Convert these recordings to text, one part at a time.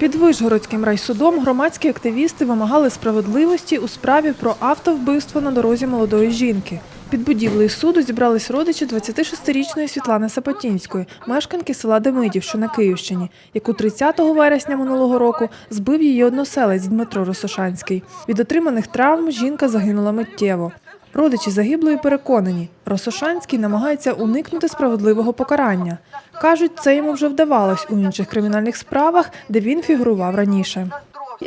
Під Вишгородським райсудом громадські активісти вимагали справедливості у справі про автовбивство на дорозі молодої жінки. Під будівлею суду зібрались родичі 26-річної Світлани Сапотінської, мешканки села Демидів, що на Київщині, яку 30 вересня минулого року збив її односелець Дмитро Росошанський. Від отриманих травм жінка загинула миттєво. Родичі загиблої переконані, Росошанський намагається уникнути справедливого покарання. Кажуть, це йому вже вдавалось у інших кримінальних справах, де він фігурував раніше.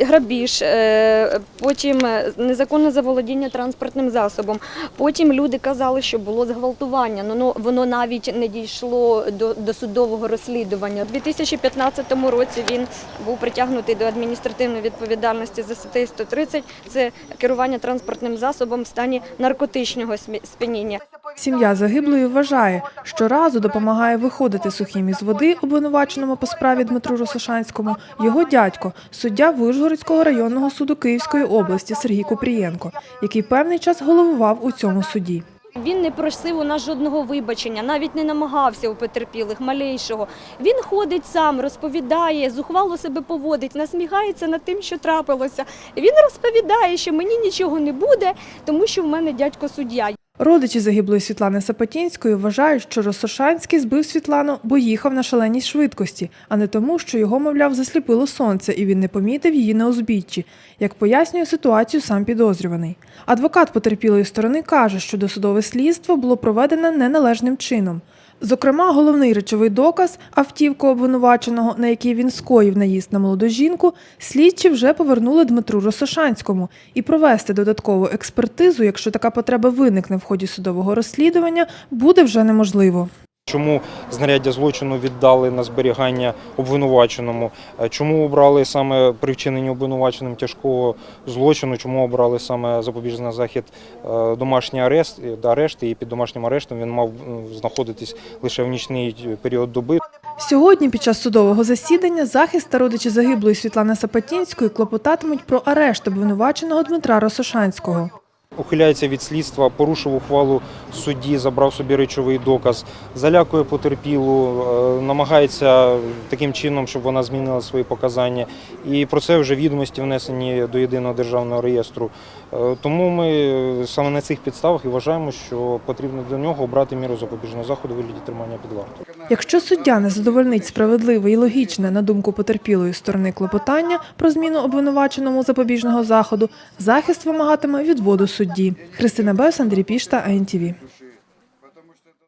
Грабіж, е, потім е, незаконне заволодіння транспортним засобом. Потім люди казали, що було зґвалтування. Ну, ну воно навіть не дійшло до, до судового розслідування. У 2015 році він був притягнутий до адміністративної відповідальності за статтею 130. Це керування транспортним засобом в стані наркотичного сп'яніння. Сім'я загиблої вважає, що разу допомагає виходити сухим із води обвинуваченому по справі Дмитру Росошанському його дядько, суддя Вишгородського районного суду Київської області Сергій Купрієнко, який певний час головував у цьому суді. Він не просив у нас жодного вибачення, навіть не намагався у потерпілих, малейшого. Він ходить сам, розповідає, зухвало себе поводить, насміхається над тим, що трапилося. Він розповідає, що мені нічого не буде, тому що в мене дядько суддя. Родичі загиблої Світлани Сапотінської вважають, що Росошанський збив Світлану, бо їхав на шаленій швидкості, а не тому, що його, мовляв, засліпило сонце, і він не помітив її на узбіччі, як пояснює ситуацію сам підозрюваний. Адвокат потерпілої сторони каже, що досудове слідство було проведене неналежним чином. Зокрема, головний речовий доказ автівку обвинуваченого, на якій він скоїв наїзд на молоду жінку, слідчі вже повернули Дмитру Росошанському. І провести додаткову експертизу, якщо така потреба виникне в ході судового розслідування, буде вже неможливо. Чому знаряддя злочину віддали на зберігання обвинуваченому? Е, Чому обрали саме при вчиненні обвинуваченим тяжкого злочину? Чому обрали саме запобіжний захід е, домашній арест, е, арешт, і під домашнім арештом він мав знаходитись лише в нічний період доби. Сьогодні, під час судового засідання, захист та родичі загиблої Світлани Сапатінської клопотатимуть про арешт обвинуваченого Дмитра Росошанського. Ухиляється від слідства, порушив ухвалу судді, забрав собі речовий доказ, залякує потерпілу, е, намагається таким чином, щоб вона змінила свої показання. І про це вже відомості внесені до єдиного державного реєстру. Е, Тому ми саме на цих підставах і вважаємо, що потрібно до нього обрати міру запобіжного заходу вигляді тримання під вартою. Якщо суддя не задовольнить справедливе і логічне на думку потерпілої сторони клопотання про зміну обвинуваченому запобіжного заходу, захист вимагатиме відводу судді. Христина Бес, Андрій Пішта, АНТВ.